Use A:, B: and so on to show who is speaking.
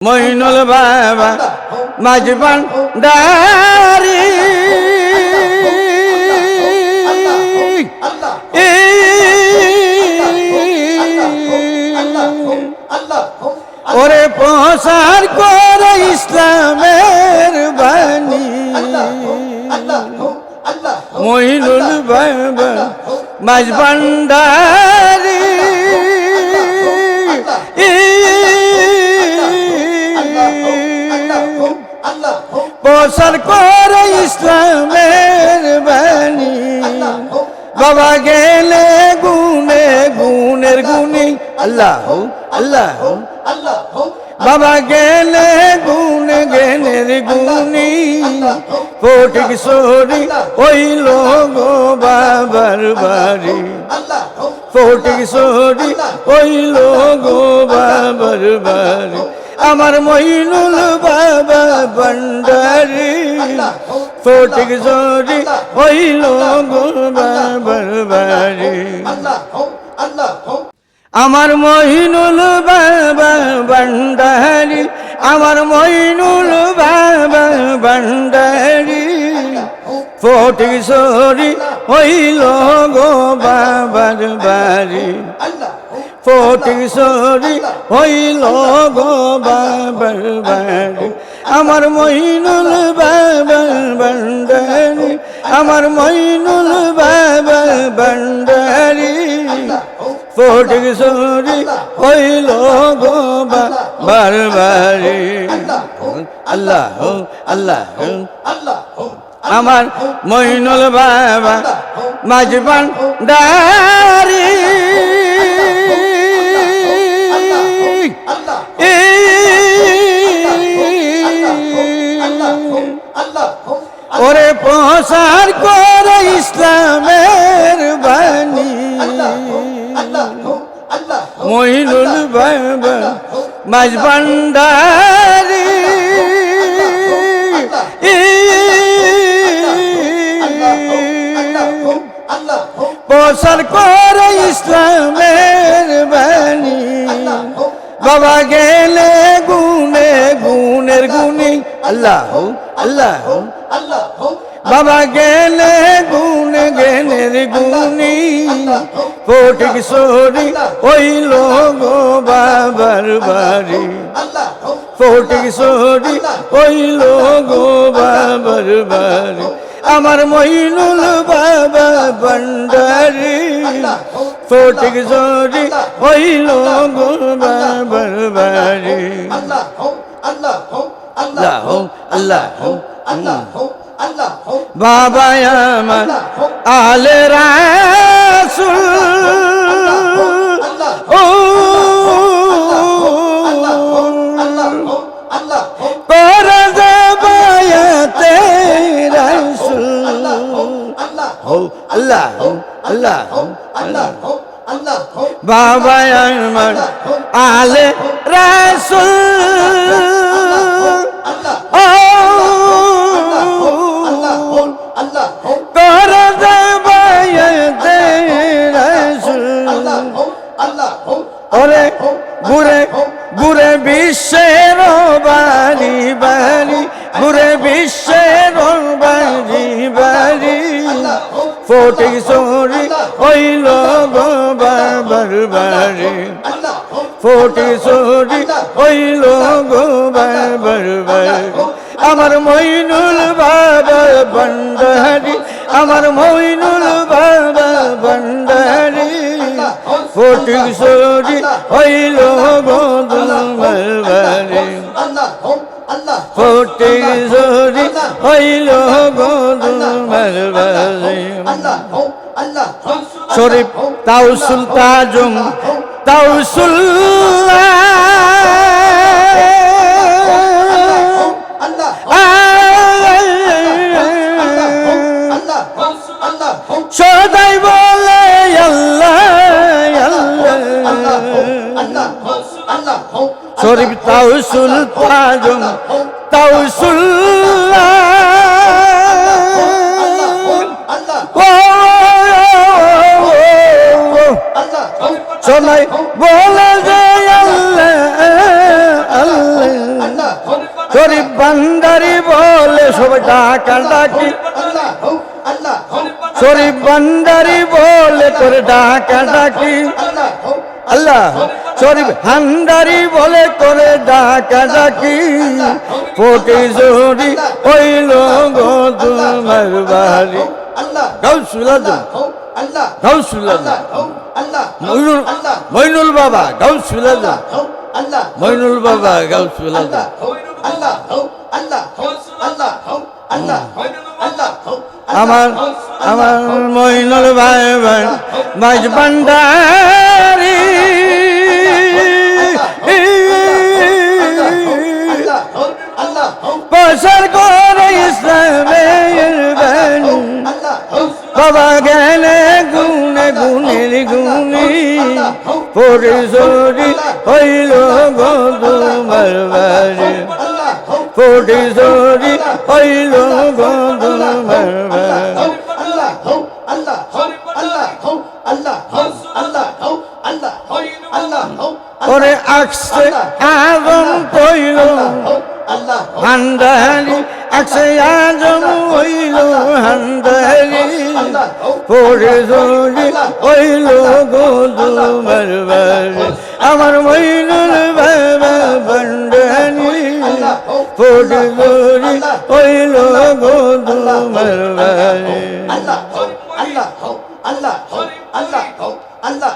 A: মইনুল বাবা মাঝবান ডারি ওরে প্রসার করে ইসলামের বাণী। মইনুল বাবা মাঝবান্ডারি প্রসার করে ইসলামের বাণী। বাবা গেলে গুনে গুনের গুনি আল্লাহ আল্লাহ। বাবা গেলে গুণ গেনের গুনি ফটিক সরি হইল গো বাবার বাড়ি। ফটিক সরি হইল গো বাবার বাড়ি। আমার মইনুল বাবা ভান্ডারি, ফটিক সরি হইল বাবার আমার মহিনুল বাবা ভান্ডারি, আমার মহিনুল বাবা ভান্ডারি, ফটিক সরি হইল বাবার বাড়ি ফটিক সরি হইল গো বাবার বাড়ি। আমার মহিনুল বাবা ভান্ডারি আমার মহিনুল বাবা ভান্ডারি ফটিক সরি হইল গো বাবার বাড়ি। আল্লাহ আল্লাহ, আমার মইনুল বাবা মাঝবান ডারি ওরে প্রসার করে ইসলামের বাণী। মহিনুল বাবা মাঝবান্ডারি প্রসার করে ইসলামের বাণী। বাবা গেলে গুনে গুনের গুনি আল্লাহ আল্লাহ বাবা গেলে গুণ গেনের গুনি ফটিক সরি হইল গো বাবার বাড়ি। ফটিক সরি হইল গো বাবার বাড়ি। আমার মইনুল বাবা ভান্ডারি। ফটিক সরি হইল গো বাবার বাড়ি। আল্লাহ আল্লাহ বাবা আমার আলে রাসুল ও বাবা আমার আলে রাসুল ও ফটিক সরি হইল বাবার বাড়ি। ফটিক সরি হইল গো বাবার আমার মইনুল বাবা ভান্ডারি আমার মইনুল বাবা ভান্ডারি ফটিক সরি হইল গো দুলমার বাড়ি। ফটিক সরি হইল গো দুলমার বাড়ি। শরীফ তাউসুল তাজম তাউসুল্লাহ সদাই বলে শরীফ তাউসুল তাজম তাউসুল্লাহ বান্দারি বলে সবাই ডাকা ডাকি। শরীফ বান্দারি বলে করে ডাকা ডাকি।
B: আল্লাহ,
A: শরীফ হান্দারি বলে করে ডাকা ডাকি। ফোটে জোরি হইল গো তোমার বাড়ি মইনুল বাবা গাউসুল মইনুল বাবা গাউসুল
B: আল্লাহ
A: আমার আমার মইনুল ভাই ভাই মাঝ ভান্ডারি প্রসার করে ইসলামের বাবা গেলে গুনে গুনের গুনি পরিশোরি হইল গো তোমার বাড়ি
B: হো
A: পরিশোরি হইল গো তোমার বাড়ি
B: আল্লাহ হো আল্লাহ হো আল্লাহ হো আল্লাহ হো আল্লাহ হো আল্লাহ হো আল্লাহ হো
A: ওরে আকসে আজম কইল হান্দারি আকসে আজম হইল হান্দারি পরে জোরে হইল গো তোমার বাড়ি আমার মইনুল বাবা বন্ডানি পরে জোরে হইল গো তোমার বাড়ি
B: আল্লাহ আল্লাহ আল্লাহ আল্লাহ আল্লাহ